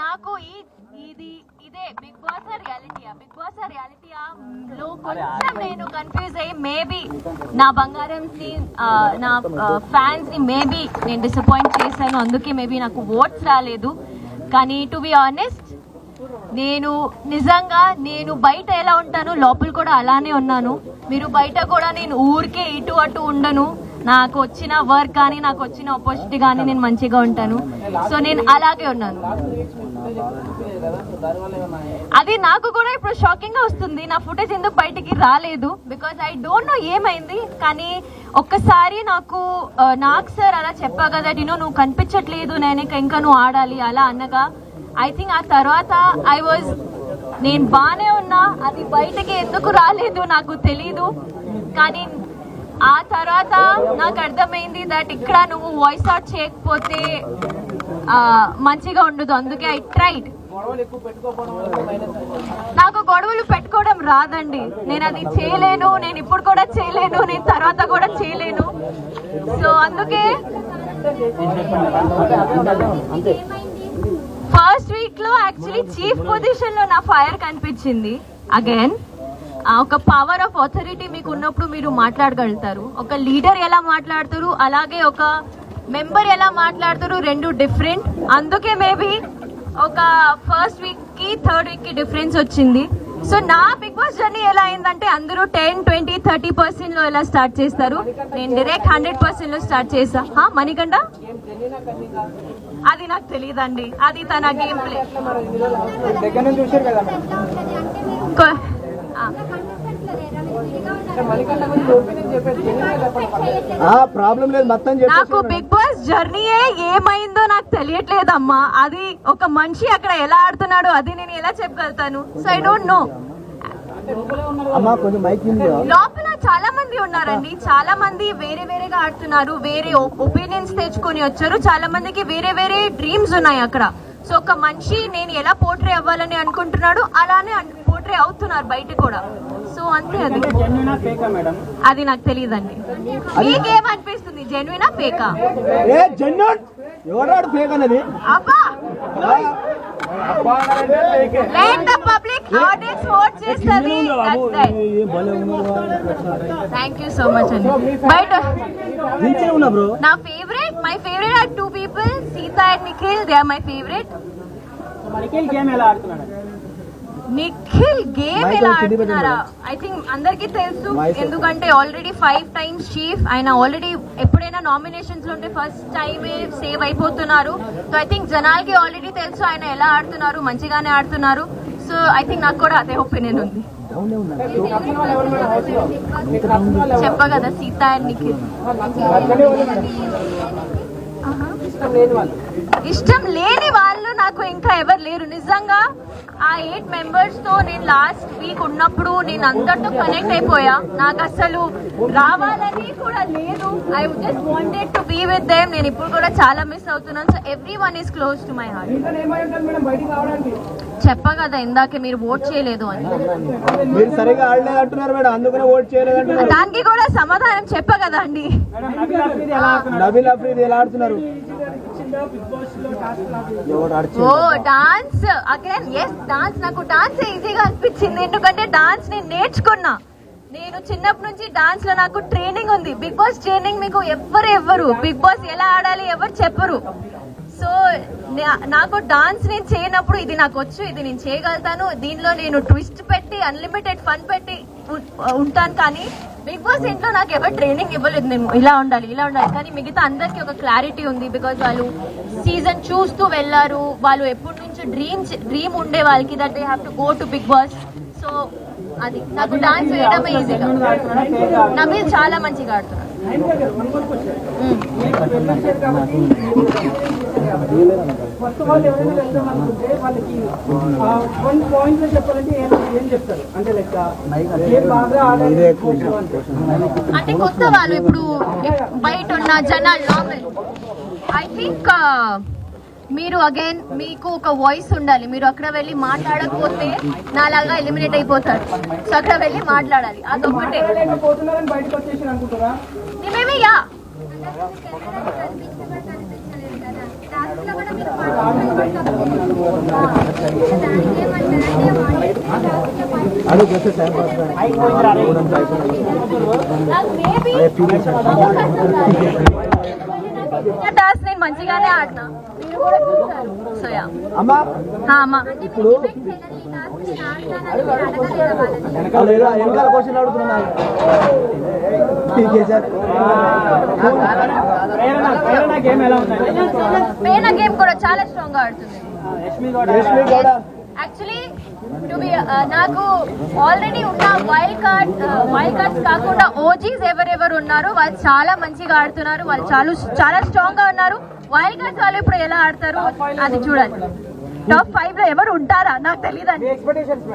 నాకు ఈ ఇది ఇదే బిగ్ బాస్ రియాలిటీయా బిగ్ బాస్ రియాలిటీయా లో కొంచెం నేను కన్ఫ్యూజ్ అయ్యి మేబీ నా బంగారం ని ఆ, నా ఫ్యాన్స్ని మేబీ నేను డిసప్పాయింట్ చేశాను అందుకే మేబీ నాకు ఓట్స్ రాలేదు. కానీ టు బి ఆనెస్ట్ నేను నిజంగా నేను బయట ఎలా ఉంటాను లోపల కూడా అలానే ఉన్నాను. మీరు బయట కూడా నేను ఊరికే ఇటు అటు ఉండను. నాకు వచ్చిన వర్క్ కానీ నాకు వచ్చిన ఆపర్చునిటీ కానీ నేను మంచిగా ఉంటాను. సో నేను అలాగే ఉన్నాను. అది నాకు కూడా ఇప్పుడు షాకింగ్గా వస్తుంది. నా ఫుటేజ్ ఎందుకు బయటికి రాలేదు? బికాజ్ ఐ డోంట్ నో ఏమైంది కానీ ఒక్కసారి నాకు నాకు సార్ అలా చెప్పా కదా నేను నువ్వు కనిపించట్లేదు నేను ఇంకా- ఇంకా నువ్వు ఆడాలి అలా అనగా ఐ థింక్ ఆ తర్వాత ఐ వాజ్ నేను బానే ఉన్నా అది బయటకి ఎందుకు రాలేదు నాకు తెలీదు. కానీ ఆ తర్వాత నాకు అర్థమైంది దట్ ఇక్కడ నువ్వు వాయిస్ అవుట్ చేయకపోతే మంచిగా ఉండదు. అందుకే ఐ ట్రైడ్ నాకు గొడవలు పెట్టుకోవడం రాదండి. నేను అది చేయలేను నేను ఇప్పుడు కూడా చేయలేను నేను తర్వాత కూడా చేయలేను. సో అందుకే ఫస్ట్ వీక్లో యాక్చువల్లీ చీఫ్ పొజిషన్లో నా ఫైర్ కనిపించింది. అగైన్ ఒక పవర్ ఆఫ్ అథారిటీ మీకు ఉన్నప్పుడు మీరు మాట్లాడగలుగుతారు. ఒక లీడర్ ఎలా మాట్లాడతారు అలాగే ఒక మెంబర్ ఎలా మాట్లాడతారు రెండు డిఫరెంట్ అందుకే మేబీ ఒక ఫస్ట్ వీక్కి థర్డ్ వీక్కి డిఫరెన్స్ వచ్చింది. సో నా బిగ్ బాస్ జర్నీ ఎలా అయిందంటే అందరూ టెన్ ట్వంటీ థర్టీ పర్సెంట్లో ఎలా స్టార్ట్ చేస్తారు. నేను డైరెక్ట్ హండ్రెడ్ పర్సెంట్లో స్టార్ట్ చేసా హా, మణికంఠ? అది నాకు తెలియదండి అది తన గేమ్ ప్లే ప్రాబ్లం లేదు మొత్తం నాకు బిగ్ బాస్ జర్నీయే ఏమైందో నాకు తెలియట్లేదమ్మా. అది ఒక మనిషి అక్కడ ఎలా ఆడుతున్నాడో అది నేను ఎలా చెప్పగలుగుతాను? సో ఐ డోంట్ నో అమ్మా కొంచెం మైక్ ఉంది లోపల చాలా మంది ఉన్నారండి. చాలా మంది వేరే వేరేగా ఆడుతున్నారు. వేరే ఒపీనియన్స్ తెచ్చుకొని వచ్చారు. చాలా మందికి వేరే వేరే డ్రీమ్స్ ఉన్నాయి అక్కడ. సో ఒక మనిషి నేను ఎలా పోర్ట్రే అవ్వాలని అనుకుంటున్నాడు అలానే పోర్ట్రే అవుతున్నారు బయట కూడా. సో అంతే అది. అది నాకు తెలియదండి. మీకేమనిపిస్తుంది? జెన్యునా ఫేకా? ఎవరాడు ఫేక్ అన్నది అబ్బా! Let the public audience vote చేస్తుంది. థ్యాంక్ యూ సో మచ్ అండి బయట నా favourite my favourite are two people Seetha and Nikhil they are my favourite game ఎలా ఆడుతున్నాడు? నిఖిల్ గేమ్ ఎలా ఆడుతున్నారా? ఐ థింక్ అందరికీ తెలుసు. ఎందుకంటే ఆల్రెడీ ఫైవ్ టైమ్స్ చీఫ్ ఆయన ఆల్రెడీ ఎప్పుడైనా నామినేషన్స్లో ఉంటే ఫస్ట్ టైమే సేవ్ అయిపోతున్నారు. సో ఐ థింక్ జనాలకి ఆల్రెడీ తెలుసు ఆయన ఎలా ఆడుతున్నారు మంచిగానే ఆడుతున్నారు. సో ఐ థింక్ నాకు కూడా అదే ఒపీనియన్ ఉంది. చెప్ప కదా సీత ఆహా. ఇష్టం లేని వాళ్ళు నాకు ఇంకా ఎవరు లేరు. నిజంగా ఆ ఎయిట్ మెంబర్స్తో నేను లాస్ట్ వీక్ ఉన్నప్పుడు నేను అందరితో కనెక్ట్ అయిపోయా. నాకు అసలు రావాలని కూడా లేదు. I just wanted to be with them నేను ఇప్పుడు కూడా చాలా మిస్ అవుతున్నాను. So everyone is close to my heart ఇంకా ఏమంటారు మేడం బయటికి రావడానికి? చెప్ప కదా ఇందాకే మీరు ఓట్ చేయలేదు అని. దానికి కూడా సమాధానం చెప్ప కదా అండి. ఓ డాన్స్ అగైన్ ఎస్ డాన్స్ నాకు డాన్స్ ఈజీగా అనిపించింది. ఎందుకంటే డాన్స్ నేను నేర్చుకున్నా. నేను చిన్నప్పటి నుంచి డాన్స్లో నాకు ట్రైనింగ్ ఉంది. బిగ్ బాస్ ట్రైనింగ్ మీకు ఎవ్వరు ఎవ్వరు. బిగ్ బాస్ ఎలా ఆడాలి ఎవరు చెప్పరు. సో నాకు డాన్స్ నేను చేయనప్పుడు ఇది నాకు వచ్చు ఇది నేను చేయగలుగుతాను. దీనిలో నేను ట్విస్ట్ పెట్టి అన్లిమిటెడ్ ఫన్ పెట్టి ఉంటాను. కానీ బిగ్ బాస్ ఇంట్లో నాకు ఎవరు ట్రైనింగ్ ఇవ్వలేదు. నేను ఇలా ఉండాలి ఇలా ఉండాలి. కానీ మిగతా అందరికీ ఒక క్లారిటీ ఉంది బికాజ్ వాళ్ళు సీజన్ చూస్తూ వెళ్ళారు. వాళ్ళు ఎప్పటి నుంచో డ్రీమ్ డ్రీమ్ ఉండే వాళ్ళకి that they have to go to Bigg Boss so అది నాకు డాన్స్ వేయడమే ఈజీగా నబీల్ చాలా మంచిగా ఆడుతున్నారు మ్మ్. ఫస్ట్ వాళ్ళు ఎవరైనా వెళ్దాం అనుకుంటే వాళ్ళకి వన్ పాయింట్లో చెప్పాలంటే ఏం ఏం చెప్తారు అంటే లైక్ ఏం బాగా ఆడాలి అంటే కొత్త వాళ్ళు ఇప్పుడు బయట ఉన్న జనాలు నార్మల్ ఐ థింక్ మీరు అగైన్ మీకు ఒక వాయిస్ ఉండాలి. మీరు అక్కడ వెళ్ళి మాట్లాడకపోతే నాలాగా ఎలిమినేట్ అయిపోతారు. సో అక్కడ వెళ్ళి మాట్లాడాలి. యా. అడుగు వస్తే టైం పాస్ maybe టాస్క్ నేను మంచిగానే ఆడినా అమ్మా అమ్మా ఇప్పుడు వెనకాల క్వశ్చన్ అడుగుతున్నా సార్ గేమ్ కూడా చాలా స్ట్రాంగ్గా ఆడుతుంది యాక్చువల్లీ టు బి uh, నాకు ఆల్రెడీ ఉన్న వైల్డ్ కార్డ్ వైల్డ్ కార్డ్స్ కాకుండా ఓజీస్ ఎవరెవరు ఉన్నారు వాళ్ళు చాలా మంచిగా ఆడుతున్నారు. వాళ్ళు చాలా చాలా స్ట్రాంగ్గా ఉన్నారు. వైల్డ్ కార్డ్స్ వాళ్ళు ఇప్పుడు ఎలా ఆడతారు? అది చూడాలి. టాప్ ఫైవ్లో ఎవరు ఉంటారా? నాకు తెలియదండి ఎక్స్పెక్టేషన్స్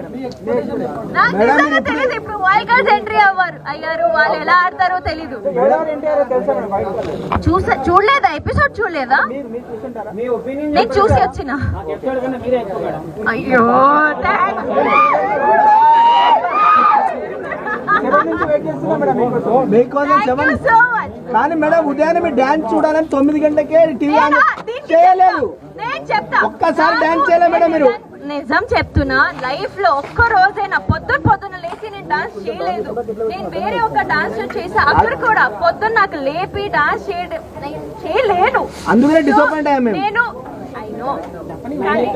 నాకు మేడం, నిజంగా తెలియదు ఇప్పుడు వైల్డ్ కార్డ్స్ ఎంట్రీ అవ్వరు. అయ్యారు వాళ్ళు ఎలా ఆడతారో తెలీదు. చూసా చూడలేదా? ఎపిసోడ్ చూడలేదా? మీరు మీరు చూస్తుంటారా? మీ ఒపీనియన్ నేను చూసి వచ్చిన. అయ్యో కానీ మేడం ఉదయాన్నే మీరు డాన్స్ చూడాలని తొమ్మిది గంటకే టీవీ చేయలేదు. నేను చెప్తా. ఒక్కసారి డాన్స్ చేయలే మేడం మీరు? నిజం చెప్తున్నా లైఫ్లో ఒక్క రోజైనా పొద్దున పొద్దున లేచి నేను డాన్స్ చేయలేదు. నేను వేరే ఒక డాన్స్ చేసా అక్కడ కూడా పొద్దున్న నాకు లేపి డాన్స్ చేయడం నేను చేయలేను. అందుకనే So, డిసప్పాయింట్ అయ్యాం మేము. నేను ఐ నో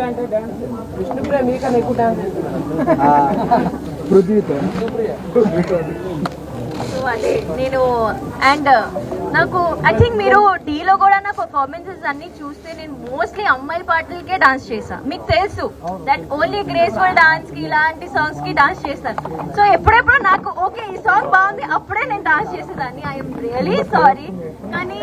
అంటే డాన్స్ విష్ణుప్రియ మీకన్నా ఎక్కువ డాన్స్ చేస్తున్నారు. ఆ, పృథ్వీతో. సో అదే నేను అండ్ నాకు ఐ థింక్ మీరు టీలో కూడా నా పర్ఫార్మెన్సెస్ అన్ని చూస్తే నేను మోస్ట్లీ అమ్మాయిల పాటలకే డాన్స్ చేసా మీకు తెలుసు దట్ ఓన్లీ గ్రేస్ఫుల్ డాన్స్కి ఇలాంటి సాంగ్స్కి డాన్స్ చేస్తాను సో ఎప్పుడెప్పుడు నాకు ఓకే ఈ సాంగ్ బాగుంది అప్పుడే నేను డాన్స్ చేసేదాన్ని. ఐఎమ్ రియలీ సారీ కానీ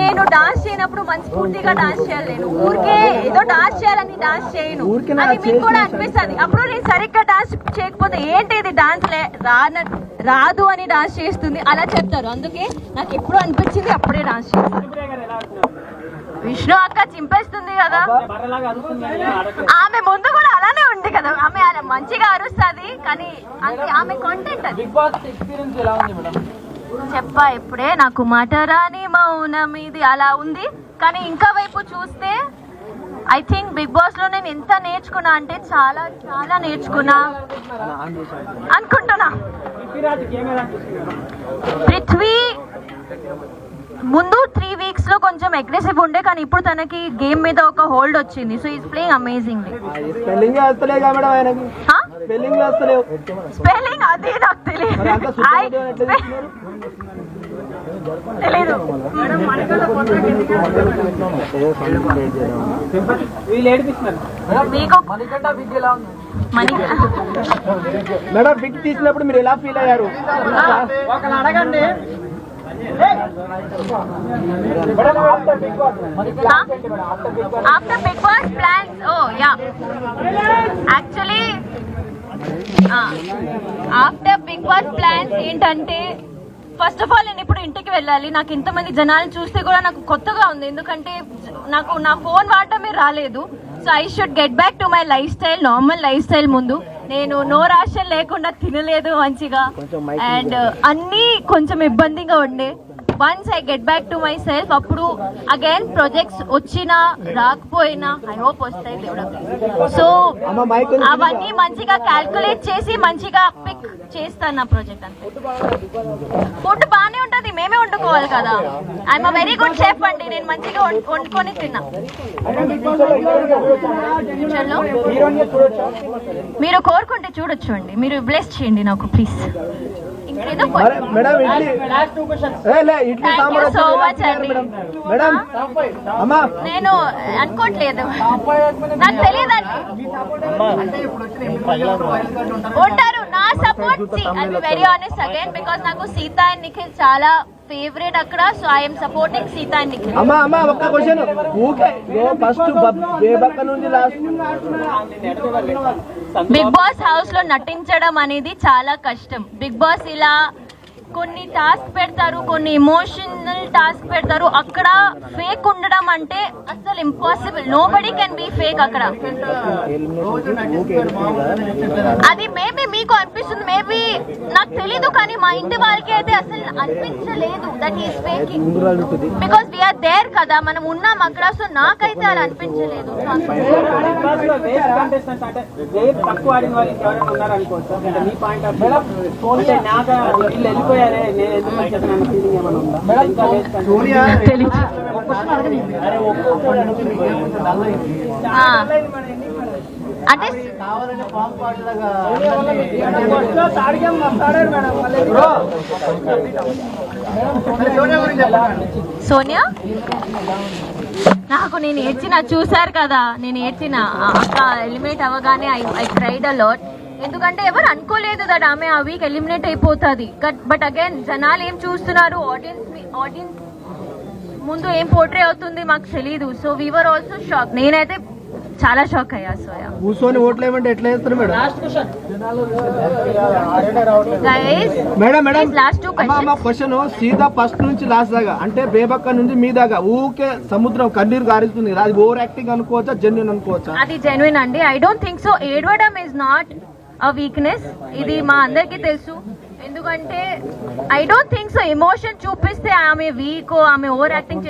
నేను డాన్స్ చేయనప్పుడు మనస్ఫూర్తిగా డాన్స్ చేయాలి నేను ఊరికే ఏదో డాన్స్ చేయాలని డాన్స్ చేయను. అది మీకు కూడా అనిపిస్తుంది. అప్పుడు నేను సరిగ్గా డాన్స్ చేయకపోతే ఏంటి ఇది? డాన్స్ రాన రాదు అని డాన్స్ చేస్తుంది. అలా చెప్తారు. అందుకే నాకు ఎప్పుడు అనిపించింది అప్పుడే డాన్స్ విష్ణు అక్క చింపేస్తుంది కదా. ఆమె ముందు కూడా అలానే ఉంది కదా. ఆమె అలా మంచిగా అరుస్తుంది కానీ అది ఆమె కంటెంట్ అది. చెప్పా ఇప్పుడే నాకు మాట రాని మౌనం ఇది అలా ఉంది. కానీ ఇంకా వైపు చూస్తే ఐ థింక్ బిగ్ బాస్లో నేను ఎంత నేర్చుకున్నా అంటే చాలా చాలా నేర్చుకున్నా. అనుకుంటున్నా. పృథ్వీ ముందు త్రీ వీక్స్లో కొంచెం అగ్రెసివ్ ఉండే కానీ ఇప్పుడు తనకి గేమ్ మీద ఒక హోల్డ్ వచ్చింది. So is playing amazing spelling అది నాకు తెలియదు. బిగ్ మేడం పిక్ తీసినప్పుడు మీరు ఎలా ఫీల్ అయ్యారు? ఒకరు అడగండి. After Bigg Boss. Plans oh yeah. Actually after Bigg Boss plans ఏంటంటే ఫస్ట్ ఆఫ్ ఆల్ నేను ఇప్పుడు ఇంటికి వెళ్ళాలి. నాకు ఇంతమంది జనాలు చూస్తే కూడా నాకు కొత్తగా ఉంది. ఎందుకంటే నాకు నా ఫోన్ వాడటమే రాలేదు. So I should get back to my lifestyle normal lifestyle ముందు. నేను నో రాషన్ లేకుండా తినలేదు మంచిగా. అండ్ అన్నీ కొంచెం ఇబ్బందిగా ఉండే. Once I get back to myself అప్పుడు అగైన్ ప్రాజెక్ట్స్ వచ్చినా రాకపోయినా ఐ హోప్ వస్తాయి దేవుడా. సో అవన్నీ మంచిగా క్యాల్కులేట్ చేసి మంచిగా పిక్ చేస్తాను నా ప్రాజెక్ట్ అంతా. ఫుడ్ బాగానే ఉంటది మేమే వండుకోవాలి కదా. ఐఎమ్ వెరీ గుడ్ షెఫ్ అండి నేను మంచిగా వండుకొని తిన్నా. మీరు కోరుకుంటే చూడొచ్చు అండి. మీరు బ్లెస్ చేయండి నాకు ప్లీజ్ మేడం ఇడ్లీ ఇడ్లీ సాంబార్ అండి. మేడం అమ్మా. నేను అనుకోవట్లేదు నాకు తెలియదండి. ఉంటారు. Support I very honest again because నాకు సీత అండ్ నిఖిల్ చాలా ఫేవరెట్ అక్కడ so I'm supporting Sita and Nikhil అమ్మా అమ్మా ఒక్క క్వశ్చన్ ఊకే ఫస్ట్ లాస్ట్ బిగ్ బాస్ హౌస్లో నటించడం అనేది చాలా కష్టం బిగ్ బాస్ ఇలా కొన్ని టాస్క్ పెడతారు కొన్ని ఇమోషనల్ టాస్క్ పెడతారు అక్కడ ఫేక్ ఉండడం అంటే అసలు impossible nobody can be fake అక్కడ అది అనిపిస్తుంది మేబీ నాకు తెలీదు కానీ మా ఇంటి వాళ్ళకి అయితే అసలు అనిపించలేదు. That is faking because we're there కదా మనం ఉన్నాం అక్కడ సో నాకైతే అలా అనిపించలేదు. అంటే సోనియా? నాకు నేను ఏడ్చిన చూసారు కదా నేను ఏడ్చిన. అక్క ఎలిమినేట్ అవ్వగానే ఐ ఐ ట్రైడ్ అలాట్ ఎందుకంటే ఎవరు అనుకోలేదు దట్ ఆమె ఆ వీక్ ఎలిమినేట్ అయిపోతుంది. బట్ అగైన్ జనాలు ఏం చూస్తున్నారు? ఆడియన్స్ ఆడియన్స్ ముందు ఏం పోర్ట్రే అవుతుంది మాకు తెలీదు. సో వీవర్ ఆల్సో షాక్ నేనైతే చాలా షాక్ అయ్యా సోయా కూర్చొని ఓట్లు ఏమంటే ఎట్లా చేస్తారు madam? Guys madam madam. Last two అమ్మా, మా క్వశ్చన్ క్వశ్చన్ సీదా ఫస్ట్ నుంచి లాస్ట్ దాకా. అంటే బేబక్క నుంచి మీ దాకా. ఊకే సముద్రం కన్నీరు గారిస్తుంది కదా. అది ఓవర్ యాక్టింగ్ అనుకోవచ్చా జెన్యున్ అనుకోవచ్చా? అది జెన్యున్ అండి. ఐ డోంట్ థింక్ సో ఏడవడం ఇస్ నాట్ అ వీక్నెస్ ఇది మా అందరికీ తెలుసు. ఎందుకంటే I don't think so emotion చూపిస్తే ఆమె వీక్ ఆమె ఓవర్ యాక్టింగ్